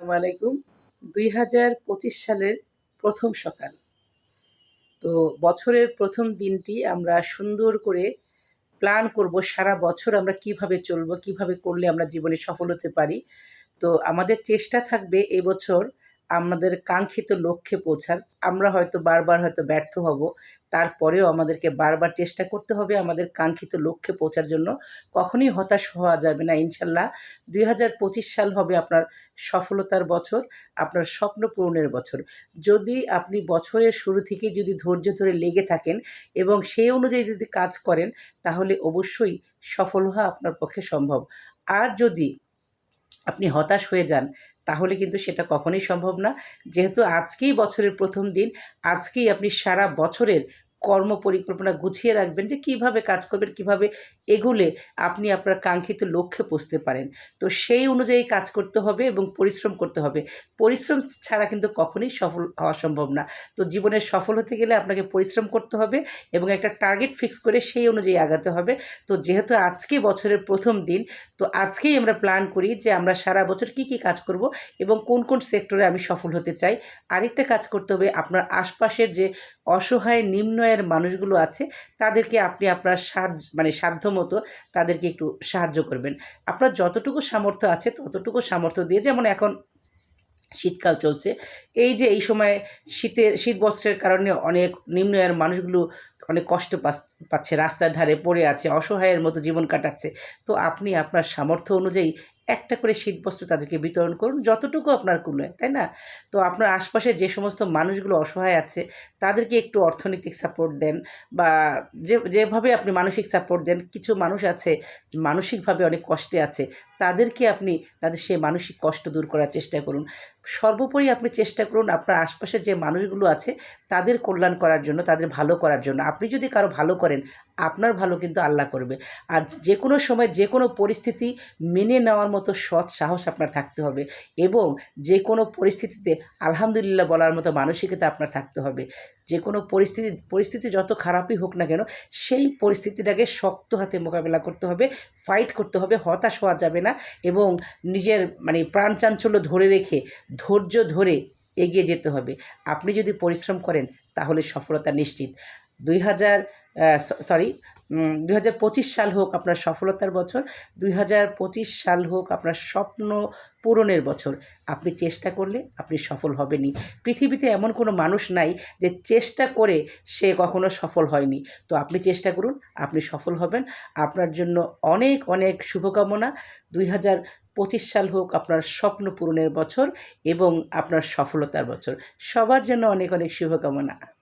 আলাইকুম। দুই হাজার পঁচিশ সালের প্রথম সকাল। তো বছরের প্রথম দিনটি আমরা সুন্দর করে প্ল্যান করব সারা বছর আমরা কীভাবে চলবো, কীভাবে করলে আমরা জীবনে সফল হতে পারি। তো আমাদের চেষ্টা থাকবে এবছর আমাদের কাঙ্ক্ষিত লক্ষ্যে পৌঁছার আমরা হয়তো বারবার হয়তো ব্যর্থ হব, তারপরেও আমাদেরকে বারবার চেষ্টা করতে হবে আমাদের কাঙ্ক্ষিত লক্ষ্যে পৌঁছার জন্য। কখনোই হতাশ হওয়া যাবে না, ইনশাল্লাহ। দুই হাজার পঁচিশ সাল হবে আপনার সফলতার বছর, আপনার স্বপ্ন পূরণের বছর। যদি আপনি বছরের শুরু থেকে যদি ধৈর্য ধরে লেগে থাকেন এবং সেই অনুযায়ী যদি কাজ করেন, তাহলে অবশ্যই সফল হওয়া আপনার পক্ষে সম্ভব। আর যদি আপনি হতাশ হয়ে যান, তাহলে কিন্তু সেটা কখনোই সম্ভব না। যেহেতু আজকেই বছরের প্রথম দিন, আজকেই আপনি সারা বছরের কর্ম পরিকল্পনা গুছিয়ে রাখবেন যে কীভাবে কাজ করবেন, কীভাবে এগুলে আপনি আপনার কাঙ্ক্ষিত লক্ষ্যে পৌঁছতে পারেন। তো সেই অনুযায়ী কাজ করতে হবে এবং পরিশ্রম করতে হবে। পরিশ্রম ছাড়া কিন্তু কখনোই সফল হওয়া সম্ভব না। তো জীবনে সফল হতে গেলে আপনাকে পরিশ্রম করতে হবে এবং একটা টার্গেট ফিক্স করে সেই অনুযায়ী আগাতে হবে। তো যেহেতু আজকে বছরের প্রথম দিন, তো আজকেই আমরা প্ল্যান করি যে আমরা সারা বছর কি কি কাজ করব এবং কোন কোন সেক্টরে আমি সফল হতে চাই। আরেকটা কাজ করতে হবে আপনার আশপাশের যে অসহায় নিম্ন আয়ের মানুষগুলো আছে, তাদেরকে আপনি আপনার সাহায্য মানে সাধ্য মতো তাদেরকে একটু সাহায্য করবেন। আপনার যতটুকু সামর্থ্য আছে ততটুকু সামর্থ্য দিয়ে, যেমন এখন শীতকাল চলছে, এই যে এই সময় শীতের, শীত বস্ত্রের কারণে অনেক নিম্ন আয়ের মানুষগুলো অনেক কষ্ট পাচ্ছে, রাস্তার ধারে পড়ে আছে, অসহায়ের মতো জীবন কাটাচ্ছে। তো আপনি আপনার সামর্থ্য অনুযায়ী একটা করে শীতবস্ত্র তাদেরকে বিতরণ করুন, যতটুকু আপনার কুলোয় তাই না? তো আপনার আশপাশে যে সমস্ত মানুষগুলো অসহায় আছে, তাদেরকে একটু অর্থনৈতিক সাপোর্ট দেন বা যে, যেভাবে আপনি মানসিক সাপোর্ট দেন, কিছু মানুষ আছে, মানসিকভাবে অনেক কষ্টে আছে তাদেরকে আপনি তাদের সে মানসিক কষ্ট দূর করার চেষ্টা করুন। সর্বোপরি আপনি চেষ্টা করুন আপনার আশপাশের যে মানুষগুলো আছে, তাদের কল্যাণ করার জন্য, তাদের ভালো করার জন্য। আপনি যদি কারও ভালো করেন, আপনার ভালো কিন্তু আল্লাহ করবে। আর যে কোনো সময় যে কোনো পরিস্থিতি মেনে নেওয়ার মতো সৎ সাহস আপনার থাকতে হবে এবং যে কোনো পরিস্থিতিতে আলহামদুলিল্লাহ বলার মতো মানসিকতা আপনার থাকতে হবে। যে কোনো পরিস্থিতি পরিস্থিতি যত খারাপই হোক না কেন, সেই পরিস্থিতিটাকে শক্ত হাতে মোকাবেলা করতে হবে ফাইট করতে হবে, হতাশ হওয়া যাবে না। এবং নিজের মানে প্রাণ চাঞ্চল্য ধরে রেখে, ধৈর্য ধরে এগিয়ে যেতে হবে। আপনি যদি পরিশ্রম করেন, তাহলে সফলতা নিশ্চিত। দুই হাজার সরি দুই হাজার পঁচিশ সাল হোক আপনার সফলতার বছর দুই হাজার পঁচিশ সাল হোক আপনার স্বপ্ন পূরণের বছর। আপনি চেষ্টা করলে আপনি সফল হবেনই। পৃথিবীতে এমন কোনো মানুষ নাই যে চেষ্টা করে সে কখনো সফল হয়নি। তো আপনি চেষ্টা করুন, আপনি সফল হবেন। আপনার জন্য অনেক অনেক শুভকামনা। দুই পঁচিশ সাল হোক আপনার স্বপ্ন পূরণের বছর এবং আপনার সফলতার বছর। সবার জন্য অনেক অনেক শুভকামনা।